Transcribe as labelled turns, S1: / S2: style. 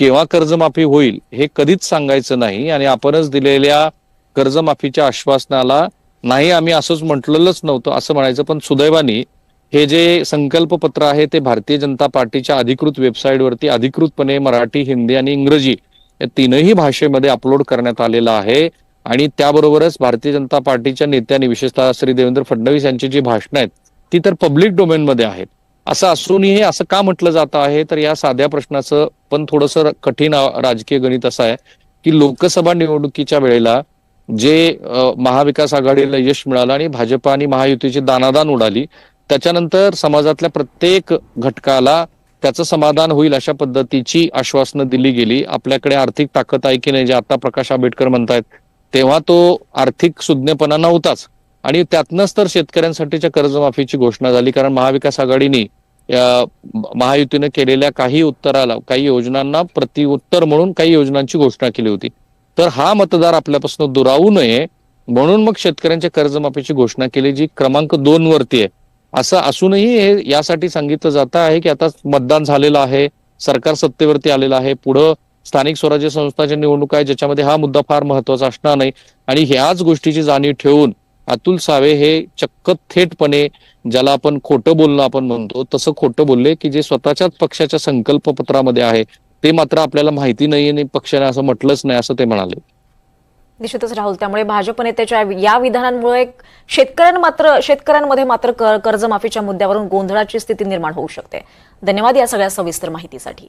S1: केव्हा कर्जमाफी होईल हे कधीच सांगायचं नाही आणि आपणच दिलेल्या कर्जमाफीच्या आश्वासनाला नाही आम्ही असंच म्हटलेलंच नव्हतं असं म्हणायचं. पण सुदैवानी हे जे संकल्प पत्र आहे ते भारतीय जनता पार्टीच्या अधिकृत वेबसाईटवरती अधिकृतपणे मराठी हिंदी आणि इंग्रजी या तीनही भाषेमध्ये अपलोड करण्यात आलेलं आहे. आणि त्याबरोबरच भारतीय जनता पार्टीच्या नेत्यांनी विशेषतः श्री देवेंद्र फडणवीस यांची जी भाषणं आहेत ती तर पब्लिक डोमेनमध्ये आहेत. असं असूनही हे असं का म्हटलं जात आहे? तर या साध्या प्रश्नाचं पण थोडंसं कठीण राजकीय गणित असं आहे की लोकसभा निवडणुकीच्या वेळेला जे महाविकास आघाडीला यश मिळालं आणि भाजप आणि महायुतीची दानादान उडाली त्याच्यानंतर समाजातल्या प्रत्येक घटकाला त्याचं समाधान होईल अशा पद्धतीची आश्वासनं दिली गेली. आपल्याकडे आर्थिक ताकद आहे की नाही जे आता प्रकाश आंबेडकर म्हणतायत तेव्हा तो आर्थिक सुज्ञपणा नव्हताच. आणि त्यातनंच तर शेतकऱ्यांसाठीच्या कर्जमाफीची घोषणा झाली कारण महाविकास आघाडीने या महायुतीने केलेल्या काही उत्तराला काही योजनांना प्रतिउत्तर म्हणून काही योजनांची घोषणा केली होती. तर हा मतदार आपल्यापासून दुरावू नये म्हणून मग शेतकऱ्यांच्या कर्जमाफीची घोषणा केली जी क्रमांक दोन वरती आहे. असं असूनही हे यासाठी सांगितलं जात आहे की आता मतदान झालेलं आहे सरकार सत्तेवरती आलेलं आहे पुढं स्थानिक स्वराज्य संस्थांच्या निवडणूक आहे ज्याच्यामध्ये हा मुद्दा फार महत्त्वाचा असणार नाही. आणि ह्याच गोष्टीची जाणीव ठेवून अतुल सावे हे चक्क थेटपणे ज्याला आपण खोटं बोलणं आपण म्हणतो तसं खोटं बोलले की जे स्वतःच्याच पक्षाच्या संकल्प पत्रामध्ये आहे ते मात्र आपल्याला माहिती नाही आणि पक्षाने असं म्हटलंच नाही असं ते म्हणाले.
S2: निश्चितच राहुल त्यामुळे भाजप नेत्याच्या या विधानांमुळे शेतकऱ्यां मात्र शेतकऱ्यांमध्ये मात्र कर्जमाफीच्या मुद्द्यावरून गोंधळाची स्थिती निर्माण होऊ शकते. धन्यवाद या सगळ्या सविस्तर माहितीसाठी.